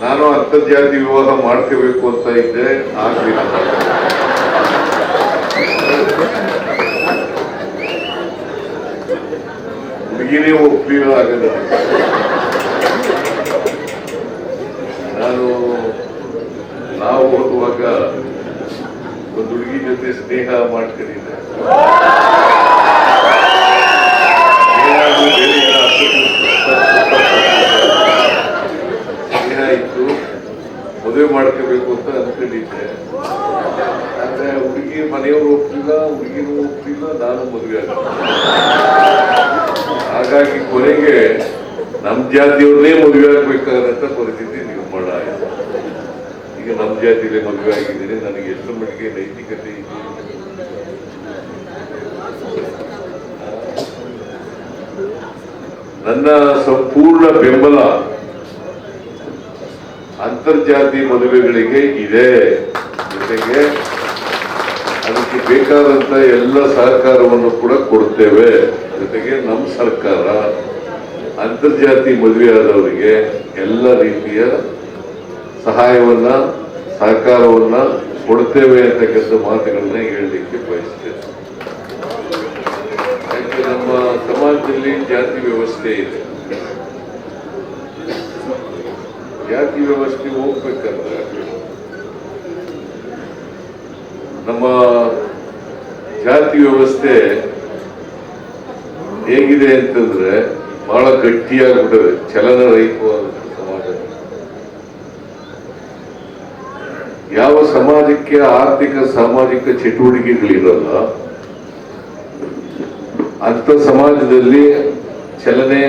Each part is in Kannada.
ನಾನು ಅಂತರ್ಜಾತಿ ವಿವಾಹ ಮಾಡ್ಕೋಬೇಕು ಅಂತ ಇದ್ದೆ ಆಗಲಿಲ್ಲ. ಹುಡುಗಿನೇ ಒಪ್ಲಿಲ್ಲ ಆಗಲ್ಲ ನಾನು, ನಾವು ಓದುವಾಗ ಒಂದು ಹುಡುಗಿ ಜೊತೆ ಸ್ನೇಹ ಮಾಡ್ಕೊಂಡಿದ್ದೆ ಸ್ನೇಹ ಅದು ಬೇರೆ ಏನೋ ಅರ್ಥಕ್ಕೆ ಸ್ನೇಹ ಇತ್ತು ಮದುವೆ ಮಾಡ್ಕೋಬೇಕು ಅಂತ ಅನ್ಕೊಂಡಿದ್ದೆ ಆದ್ರೆ ಹುಡುಗಿ ಮನೆಯವರು ಒಪ್ಪಿಲ್ಲ ಹುಡುಗಿನೂ ಒಪ್ಪಿಲ್ಲ ನಾನು ಮದುವೆ ಆಗ ಹಾಗಾಗಿ ಕೊನೆಗೆ ನಮ್ ಜಾತಿಯವ್ರನ್ನೇ ಮದುವೆ ಆಗ್ಬೇಕಾದಂತ ಪರಿಸ್ಥಿತಿ ನೀವು ಮಾಡ ಈಗ ನಮ್ ಜಾತಿಯಲ್ಲೇ ಮದುವೆ ಆಗಿದ್ದೀನಿ, ನನಗೆ ಎಷ್ಟು ಮಟ್ಟಿಗೆ ನೈತಿಕತೆ ಇದೆ? ನನ್ನ ಸಂಪೂರ್ಣ ಬೆಂಬಲ ಅಂತರ್ಜಾತಿ ಮದುವೆಗಳಿಗೆ ಇದೆ. ಜೊತೆಗೆ ಅದಕ್ಕೆ ಬೇಕಾದಂತ ಎಲ್ಲ ಸಹಕಾರವನ್ನು ಕೂಡ ಕೊಡ್ತೇವೆ. ಜೊತೆಗೆ ನಮ್ಮ ಸರ್ಕಾರ ಅಂತರ್ಜಾತಿ ಮದುವೆ ಆದವರಿಗೆ ಎಲ್ಲ ರೀತಿಯ ಸಹಾಯವನ್ನ, ಸಹಕಾರವನ್ನ ಕೊಡ್ತೇವೆ ಅಂತಕ್ಕಂಥ ಮಾತುಗಳನ್ನ ಹೇಳಲಿಕ್ಕೆ ಬಯಸ್ತೇನೆ. ನಮ್ಮ ಸಮಾಜದಲ್ಲಿ ಜಾತಿ ವ್ಯವಸ್ಥೆ ಇದೆ. ಜಾತಿ ವ್ಯವಸ್ಥೆ ಹೋಗ್ಬೇಕಂದ್ರೆ ನಮ್ಮ ಜಾತಿ ವ್ಯವಸ್ಥೆ ಹೇಗಿದೆ ಅಂತಂದ್ರೆ ಬಹಳ ಗಟ್ಟಿಯಾಗ್ಬಿಟ್ಟಿದೆ. ಚಲನ ರಹಿತವಾದ ಸಮಾಜ. ಯಾವ ಸಮಾಜಕ್ಕೆ ಆರ್ಥಿಕ, ಸಾಮಾಜಿಕ ಚಟುವಟಿಕೆಗಳಿರಲ್ಲ ಅಂತ ಸಮಾಜದಲ್ಲಿ ಚಲನೆ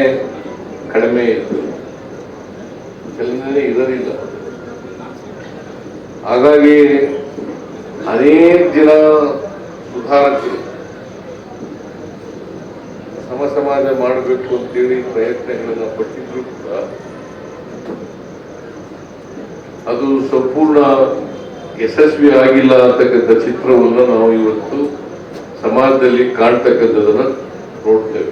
ಕಡಿಮೆ ಇತ್ತು ಚಲನೆ ಇರಲಿಲ್ಲ ಹಾಗಾಗಿ ಅನೇಕ ಜನ ಸುಧಾರಕ್ಕೆ ಸಮ ಸಮಾಜ ಮಾಡಬೇಕು ಅಂತೇಳಿ ಪ್ರಯತ್ನಗಳನ್ನ ಪಟ್ಟಿದ್ರು ಕೂಡ ಅದು ಸಂಪೂರ್ಣ ಯಶಸ್ವಿ ಆಗಿಲ್ಲ ಅಂತಕ್ಕಂಥ ಚಿತ್ರವನ್ನು ನಾವು ಇವತ್ತು ಸಮಾಜದಲ್ಲಿ ಕಾಣ್ತಕ್ಕಂಥದನ್ನ ನೋಡ್ತೇವೆ.